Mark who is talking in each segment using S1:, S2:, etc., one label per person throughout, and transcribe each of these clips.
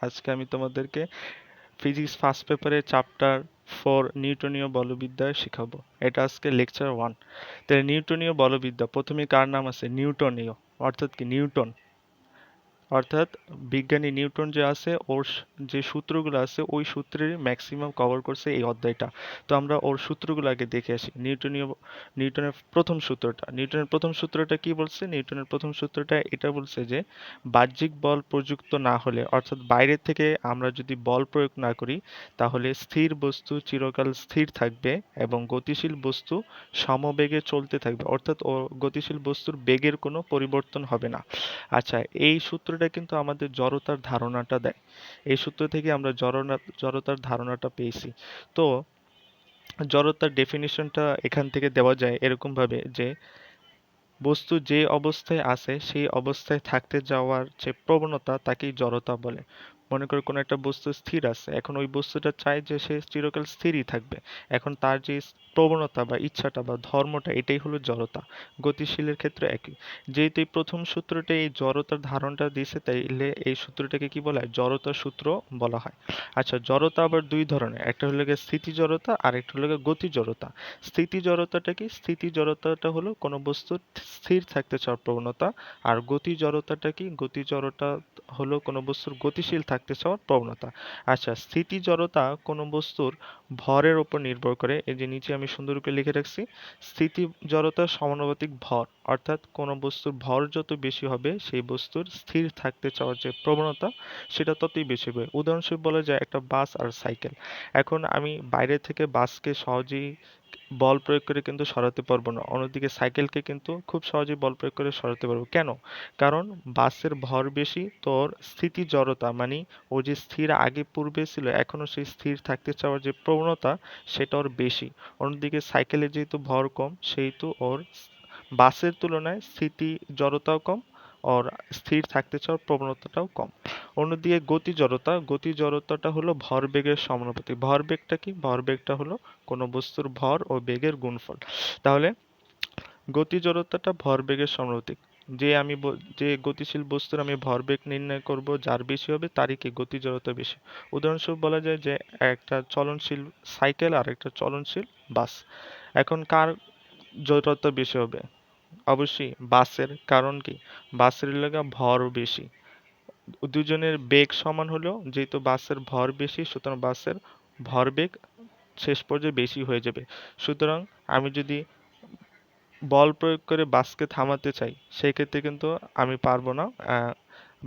S1: আজকে আমি তোমাদেরকে ফিজিক্স ফার্স্ট পেপারের চ্যাপ্টার ফোর নিউটনীয় বলবিদ্যা শেখাবো। এটা আজকে লেকচার ওয়ান তাহলে নিউটনীয় বলবিদ্যা, প্রথমে কার নাম আছে? নিউটনীয়। অর্থাৎ কি? নিউটন। অর্থাৎ বিজ্ঞানী নিউটন যে আছে, ওর যে সূত্রগুলো আছে, ওই সূত্রের ম্যাক্সিমাম কভার করছে এই অধ্যায়টা। তো আমরা ওর সূত্রগুলো আগে দেখে আসি। নিউটনীয়, নিউটনের প্রথম সূত্রটা। নিউটনের প্রথম সূত্রটা কি বলছে? নিউটনের প্রথম সূত্রটা এটা বলছে যে, বাহ্যিক বল প্রযুক্ত না হলে, অর্থাৎ বাইরে থেকে আমরা যদি বল প্রয়োগ না করি, তাহলে স্থির বস্তু চিরকাল স্থির থাকবে এবং গতিশীল বস্তু সমবেগে চলতে থাকবে। অর্থাৎ ও, গতিশীল বস্তুর বেগের কোনো পরিবর্তন হবে না। আচ্ছা এই সূত্রটা কিন্তু আমাদের জড়তার ধারণাটা দেয়। এই সূত্র থেকে আমরা জড়না, জড়তার ধারণাটা পেয়েছি। তো জড়তার ডেফিনিশনটা এখান থেকে দেওয়া যায় এরকম ভাবে যে, বস্তু যে অবস্থায় আছে, সেই অবস্থায় থাকতে যাওয়ার যে প্রবণতা, তাকেই জড়তা বলে। মনে করো কোনো একটা বস্তু স্থির আছে। এখন ওই বস্তুটা চায় যে সে চিরকাল স্থিরই থাকবে। এখন তার যে প্রবণতা বা ইচ্ছাটা বা ধর্মটা, এটাই হলো জড়তা। গতিশীলের ক্ষেত্রে একই। যেহেতু এই প্রথম সূত্রটা এই জড়তার ধারণটা দিয়েছে তাইলে এই সূত্রটাকে কি বলা হয়? জড়তার সূত্র বলা হয়। আচ্ছা জড়তা আবার দুই ধরনের। একটা হলো গিয়ে স্থিতি জড়তা, আর একটা হলো গতি জড়তা। স্থিতি জড়তাটা কি? স্থিতি জড়তাটা হলো কোনো বস্তুর স্থির থাকতে চাওয়ার প্রবণতা, আর গতি জড়তাটা কি? গতি জড়তা হলো কোনো বস্তুর গতিশীল থাকতে চাওয়ার প্রবণতা। আচ্ছা স্থিতি জড়তা কোনো বস্তুর ভরের উপর নির্ভর করে। এই যে নিচে আমি সুন্দর করে লিখে রাখছি, স্থিতি জড়তা সমানুপাতিক ভর, অর্থাৎ কোনো বস্তুর ভর যত বেশি হবে, সেই বস্তুর স্থির থাকতে চাওয়ার যে প্রবণতা, সেটা ততই বেশি হবে। উদাহরণস্বরূপ বলা যায় একটা বাস আর সাইকেল। এখন আমি বাইরে থেকে বাসকে সহজেই বল প্রয়োগ করে কিন্তু সরাতে পারব না। অন্যদিকে সাইকেলকে কিন্তু খুব সহজেই বল প্রয়োগ করে সরাতে পারব। কেন? কারণ বাসের ভর বেশি, তোর স্থিতি জড়তা মানে ও যে স্থির আগে পূর্বে ছিল, এখনও সেই স্থির থাকতে চাওয়ার যে প্রবণতা, সেটা ওর বেশি। অন্যদিকে সাইকেলের যেহেতু ভর কম, সেহেতু ওর বাসের তুলনায় স্থিতি জড়তাও কম ওর স্থির থাকতে চাওয়ার প্রবণতাটাও কম। অন্যদিকে গতি জড়তা, গতি জড়তাটা হলো ভরবেগের সমানুপাতিক। ভরবেগটা কি? ভরবেগটা হলো কোনো বস্তুর ভর ও বেগের গুণফল। তাহলে গতি জড়তাটা ভরবেগের সমানুপাতিক। যে আমি যে গতিশীল বস্তুর আমি ভরবেগ নির্ণয় করব, যার বেশি হবে তারই কি? গতি জড়তা বেশি। উদাহরণস্বরূপ বলা যায় যে একটা চলনশীল সাইকেল আর একটা চলনশীল বাস এখন কার জড়তা বেশি হবে? অবশ্যই বাসের, কারণ কি? বাসের লাগা ভর বেশি। দুজনের বেগ সমান হলেও যেহেতু বাসের ভর বেশি, সুতরাং বাসের ভরবেগ শেষ পর্যায়ে বেশি হয়ে যাবে। সুতরাং আমি যদি বল প্রয়োগ করে বাসকে থামাতে চাই সেই ক্ষেত্রে কিন্তু আমি পারব না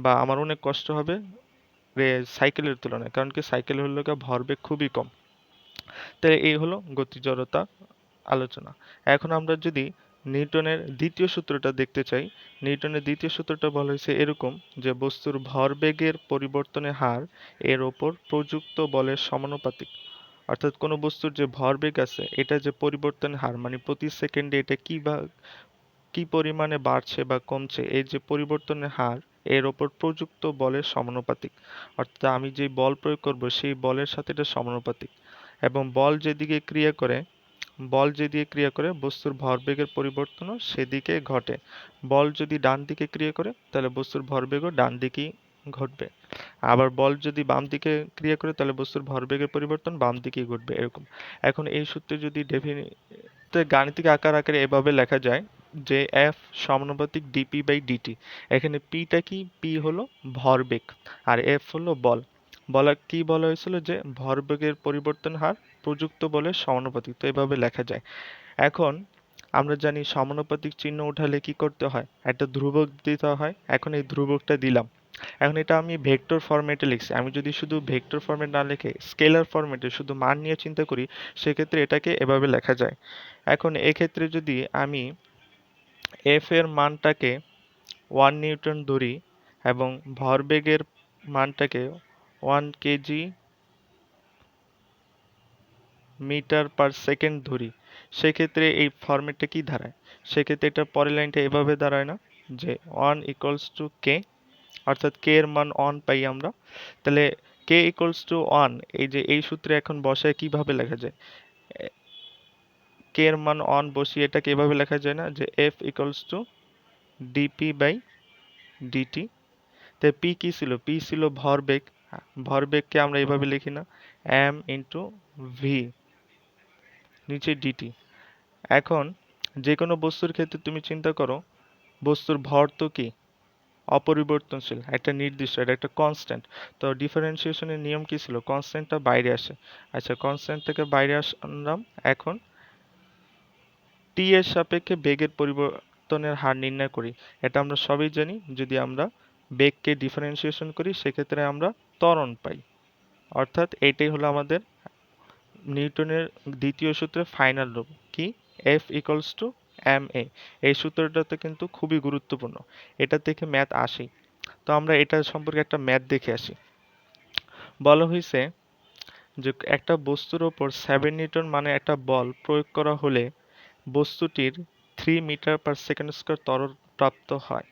S1: বা আমার অনেক কষ্ট হবে সাইকেলের তুলনায়, কারণ কি সাইকেল হলো ভরবেগ খুবই কম। তাই এই হলো গতি জড়তা আলোচনা। এখন আমরা যদি নিউটনের দ্বিতীয় সূত্রটা দেখতে চাই। নিউটনের দ্বিতীয় সূত্রটা বলা হয়েছে এরকম যে বস্তুর ভরবেগের পরিবর্তনের হার এর ওপর প্রযুক্ত বলের সমানুপাতিক। অর্থাৎ কোনো বস্তুর যে ভরবেগ আছে, এটা যে পরিবর্তনের হার মানে প্রতি সেকেন্ডে এটা কি বা, কি পরিমাণে বাড়ছে বা কমছে, এই যে পরিবর্তনের হার এর ওপর প্রযুক্ত বলের সমানুপাতিক। অর্থাৎ আমি যে বল প্রয়োগ করব, সেই বলের সাথে এটা সমানুপাতিক। এবং বল যেদিকে ক্রিয়া করে বল যেদিকে ক্রিয়া করে, বস্তুর ভরবেগের পরিবর্তনও সেদিকে ঘটে। বল যদি ডান দিকে ক্রিয়া করে, তাহলে বস্তুর ভরবেগও ডান দিকেই ঘটবে। আবার বল যদি বাম দিকে ক্রিয়া করে, তাহলে বস্তুর ভরবেগের পরিবর্তন বাম দিকেই ঘটবে, এরকম। এখন এই সূত্রে যদি ডেফিনি গাণিতিক আকার আকারে এভাবে লেখা যায় যে এফ সমানুপাতিক ডিপি বাই ডিটি এখানে পিটা কি? পি হলো ভরবেগ, আর এফ হলো বল। বলা কি বলা হয়েছিল যে ভরবেগের পরিবর্তন হার প্রযুক্ত বলের সমানুপাতিক, তো এভাবে লেখা যায়। এখন আমরা জানি সমানুপাতিক চিহ্ন উঠালে কি করতে হয়? একটা ধ্রুবক দিতে হয়। এখন এই ধ্রুবকটা দিলাম। এখন এটা আমি ভেক্টর ফরম্যাটে লিখছি। আমি যদি শুধু ভেক্টর ফরম্যাট না লিখে স্কেলার ফরম্যাটে শুধু মান নিয়ে চিন্তা করি, সেক্ষেত্রে এটাকে এভাবে লেখা যায়। এখন এক্ষেত্রে যদি আমি এফ এর মানটাকে ওয়ান নিউটন ধরি এবং ভরবেগের মানটাকে one KG metre per second ধরি। সেক্ষেত্রে এই ফরম্যাটটা কি দাঁড়ায়? সেক্ষেত্রে এটা পরের লাইনটা এভাবে দাঁড়ায় না যে ওয়ান ইকুয়ালস টু কে, অর্থাৎ কে এর মান ওয়ান পাই আমরা। তাহলে কে ইকুয়ালস টু ওয়ান, এই যে এই সূত্রে এখন বসায় কীভাবে লেখা যায়? কে এর মান ওয়ান বসিয়ে এটাকে এভাবে লেখা যায় না যে F equals to dp by dt. তাই পি কি ছিল? পি ছিল ভরবেগ। ভরবেগকে আমরা এইভাবে লিখি না। এম ইন্টু ভি নিচে ডিটি এখন যে কোনো বস্তুর ক্ষেত্রে তুমি চিন্তা করো বস্তুর ভর তো কি? অপরিবর্তনশীল একটা নির্দিষ্ট এটা একটা কনস্ট্যান্ট তো ডিফারেন্সিয়েশনের নিয়ম কি ছিল? কনস্ট্যান্টটা বাইরে আসে। আচ্ছা কনস্ট্যান্ট থেকে বাইরে আসলাম এখন টি এর সাপেক্ষে বেগের পরিবর্তনের হার নির্ণয় করি। এটা আমরা সবই জানি যদি আমরা বেগকে ডিফারেন্সিয়েশন করি, সেক্ষেত্রে আমরা ত্বরণ পাই। অর্থাৎ এটাই হলো আমাদের নিউটনের দ্বিতীয় সূত্রের ফাইনাল রূপ। কি? F equals to m a এই সূত্রটাতে কিন্তু খুবই গুরুত্বপূর্ণ। এটা থেকে ম্যাথ আসেই। তো আমরা এটা সম্পর্কে একটা ম্যাথ দেখে আসি। বলা হয়েছে যে একটা বস্তুর ওপর সেভেন নিউটন মানে একটা বল প্রয়োগ করা হলে বস্তুটির three metre per second square ত্বরণ প্রাপ্ত হয়।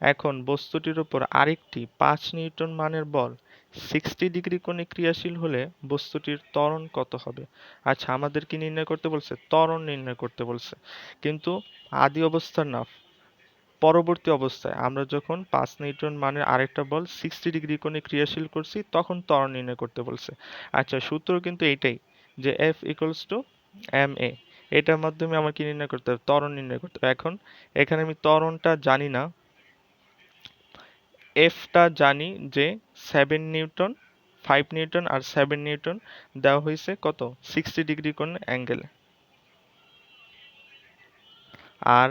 S1: এখন বস্তুটির উপর আরেকটি পাঁচ নিউটন মানের বল সিক্সটি ডিগ্রি কোণে ক্রিয়াশীল হলে বস্তুটির ত্বরণ কত হবে? আচ্ছা আমাদের কি নির্ণয় করতে বলছে? ত্বরণ নির্ণয় করতে বলছে। কিন্তু আদি অবস্থার না, পরবর্তী অবস্থায় আমরা যখন পাঁচ নিউটন মানের আরেকটা বল সিক্সটি ডিগ্রি কোণে ক্রিয়াশীল করছি, তখন ত্বরণ নির্ণয় করতে বলছে। আচ্ছা সূত্র কিন্তু এইটাই যে F equals to m a এটার মাধ্যমে আমার কি নির্ণয় করতে হবে? ত্বরণ নির্ণয় করতে হবে। এখন এখানে আমি ত্বরণটা জানি না এফটা জানি যে সেভেন নিউটন ফাইভ নিউটন আর সেভেন নিউটন দেওয়া হয়েছে কত? সিক্সটি ডিগ্রি কোণ অ্যাঙ্গেলে আর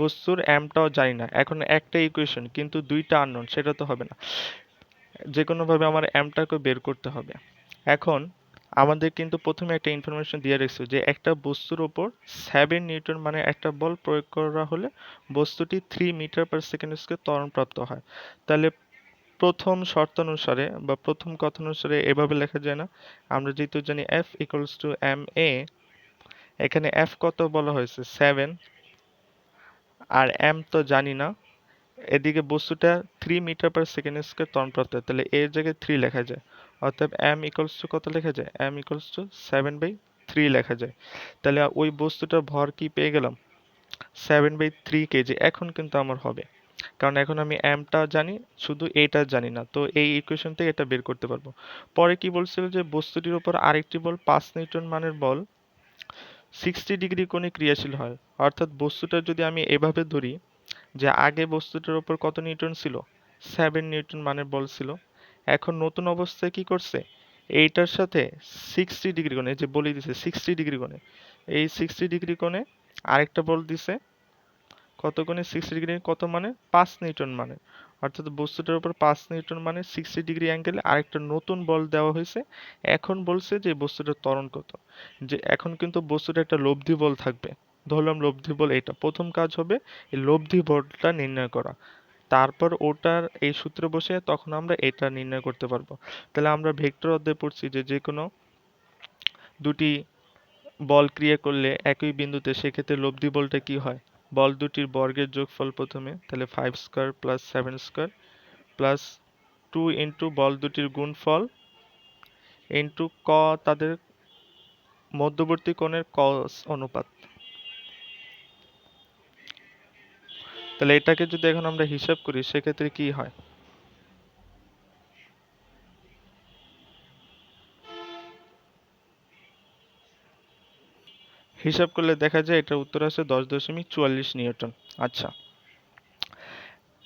S1: বস্তুর এমটাও জানি না, এখন একটা ইকুয়েশন কিন্তু দুইটা আননোন সেটা তো হবে না। যে কোনোভাবে আমার এমটাকে বের করতে হবে। এখন আমাদের কিন্তু প্রথমে একটা ইনফরমেশন দিয়ে রেখেছে যে একটা বস্তুর ওপর সেভেন নিউটন মানে একটা বল প্রয়োগ করা হলে বস্তুটি three metre per second square ত্বরণপ্রাপ্ত হয়। তাহলে প্রথম শর্ত অনুসারে বা প্রথম কথা অনুসারে এভাবে লেখা যায় না। আমরা যেহেতু জানি F equals to m a এখানে এফ কত বলা হয়েছে? সেভেন আর এম তো জানি না। এদিকে বস্তুটা three metre per second square ত্বরণপ্রাপ্ত হয়। তাহলে এর জায়গায় থ্রি লেখা যায়। অর্থাৎ এম ইকুয়ালস টু কত লেখা যায়? M equals to seven by three লেখা যায়। তাহলে ওই বস্তুটার ভর কি পেয়ে গেলাম? সেভেন বাই থ্রি কেজি এখন কিন্তু আমার হবে। কারণ এখন আমি এমটা জানি, শুধু এটা জানি না। তো এই ইকুয়েশন থেকে এটা বের করতে পারব। পরে কি বলছিল যে, বস্তুটির উপর আরেকটি বল পাঁচ নিউটন মানের বল সিক্সটি ডিগ্রি কোণে ক্রিয়াশীল হয়। অর্থাৎ বস্তুটা যদি আমি এভাবে ধরি, যে আগে বস্তুটার উপর কত নিউটন ছিল? সেভেন নিউটন মানের বল ছিল। এখন নতুন অবস্থায় কি করছে? এইটার সাথে সিক্সটি ডিগ্রি কোণে যে বলি দিছে সিক্সটি ডিগ্রি কোণে, এই সিক্সটি ডিগ্রি কোণে আরেকটা বল দিছে, কত কোণে? সিক্সটি ডিগ্রি কত মানে? পাঁচ নিউটন মানে। অর্থাৎ বস্তুটার উপর পাঁচ নিউটন মানে সিক্সটি ডিগ্রি অ্যাঙ্গেলে আরেকটা নতুন বল দেওয়া হয়েছে। এখন বলছে যে বস্তুটার ত্বরণ কত? যে এখন কিন্তু বস্তুটা একটা লব্ধি বল থাকবে। ধরলাম লব্ধি বল এটা প্রথম কাজ হবে এই লব্ধি বলটা নির্ণয় করা। তারপর ওটার এই সূত্রে বসে তখন আমরা এটা নির্ণয় করতে পারব। তাহলে আমরা ভেক্টর অধ্যায় পড়ছি যে যে কোনো দুটি বল ক্রিয়া করলে একই বিন্দুতে সেক্ষেত্রে লব্ধি বলটা কি হয়? বল দুটির বর্গের যোগফল প্রথমে, তাহলে five square plus seven square plus two into বল দুটির গুণফল ইন্টু ক তাদের মধ্যবর্তী কোণের কস অনুপাত। তাহলে এটাকে যদি এখন আমরা হিসাব করি, সেক্ষেত্রে কি হয়? হিসাব করলে দেখা যায় এটার উত্তর আছে দশ দশমিক চুয়াল্লিশ নিউটন। আচ্ছা।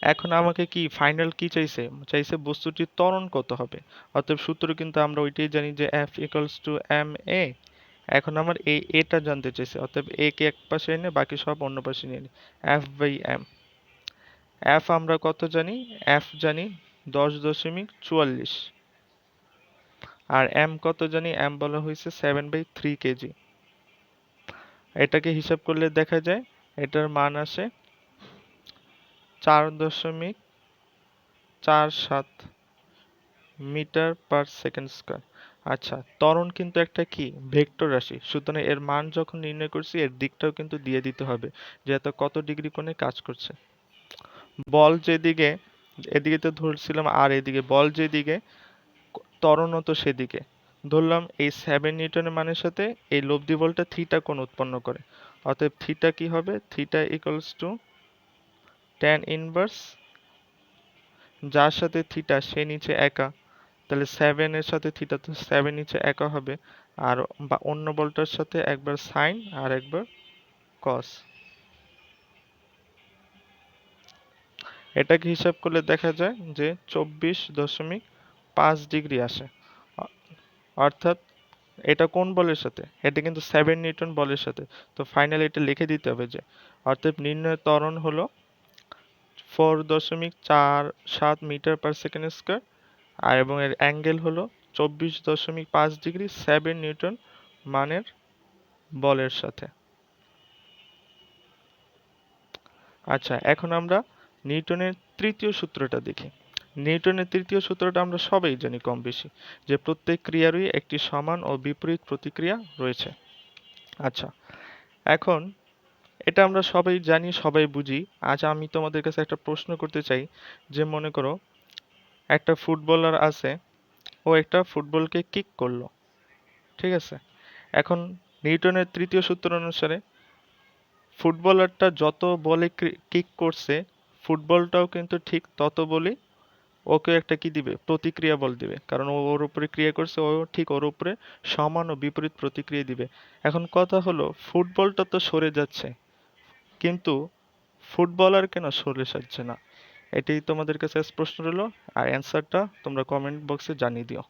S1: এখন আমাকে কি ফাইনাল কি চাইছে? চাইছে বস্তুটির ত্বরণ কত হবে? অতএব সূত্র কিন্তু আমরা ওইটাই জানি যে F equals to m a এখন আমার এই এটা জানতে চাইছে, অতএব এ কে এক পাশে এনে বাকি সব অন্য পাশে নিয়ে নিই এফ বাই এম এফ আমরা কত জানি? এফ জানি দশ দশমিক চুয়াল্লিশ। আর এম কত জানি? এম বলা হয়েছে সেভেন বাই থ্রি কেজি এটাকে হিসাব করলে দেখা যায় এটার মান আসে চার দশমিক চার সাত মিটার পার সেকেন্ড স্কোয়ার। আচ্ছা ত্বরণ কিন্তু একটা কি? ভেক্টর রাশি। সুতরাং এর মান যখন নির্ণয় করছি, এর দিকটাও কিন্তু দিয়ে দিতে হবে যে এত কত ডিগ্রি কোণে কাজ করছে। বল যেদিকে, এদিকে তো ধরছিলাম আর এদিকে, বল যেদিকে, ত্বরণও তো সেদিকে। ধরলাম এই সেভেন নিউটনের মানের সাথে এই লব্ধি বলটা থিটা কোণ উৎপন্ন করে। অতএব থিটা কি হবে? Theta equals to tan inverse যার সাথে থিটা সে নিচে একা। তাহলে সেভেনের সাথে থিটা তো সেভেন নিচে একা হবে। আর বা অন্য বলটার সাথে একবার সাইন আর একবার কস এটাকে হিসাব করলে দেখা যায় যে চব্বিশ দশমিক পাঁচ ডিগ্রি আসে। অর্থাৎ এটা কোন বলের সাথে? এটা কিন্তু সেভেন নিউটন বলের সাথে। তো ফাইনালি এটা লিখে দিতে হবে যে অর্থাৎ নির্ণয় ত্বরণ হলো ফোর দশমিক চার সাত মিটার পার সেকেন্ড স্কোয়ার আর এবং এর অ্যাঙ্গেল হলো চব্বিশ দশমিক পাঁচ ডিগ্রি সেভেন নিউটন মানের বলের সাথে। আচ্ছা এখন আমরা নিউটনের তৃতীয় সূত্রটা দেখি। নিউটনের তৃতীয় সূত্রটা আমরা সবাই জানি কম বেশি, যে প্রত্যেক ক্রিয়ারই একটি সমান ও বিপরীত প্রতিক্রিয়া রয়েছে। আচ্ছা এখন এটা আমরা সবাই জানি, সবাই বুঝি। আজ আমি তোমাদের কাছে একটা প্রশ্ন করতে চাই, যে মনে করো একটা ফুটবলার আছে, ও একটা ফুটবলকে কিক করল, ঠিক আছে? এখন নিউটনের তৃতীয় সূত্র অনুসারে ফুটবলারটা যত বলে কিক করছে ফুটবলটাও কিন্তু ঠিক তত বলি ওকে একটা কি দিবে? প্রতিক্রিয়া বল দিবে। কারণ ও ওর উপরে ক্রিয়া করছে, ও ঠিক ওর উপরে সমান ও বিপরীত প্রতিক্রিয়া দিবে। এখন কথা হলো, ফুটবলটা তো সরে যাচ্ছে। কিন্তু ফুটবলার কেন সরে যাচ্ছে না? এটাই তোমাদের কাছে প্রশ্ন রইল। আর অ্যান্সারটা তোমরা কমেন্ট বক্সে জানিয়ে দিও।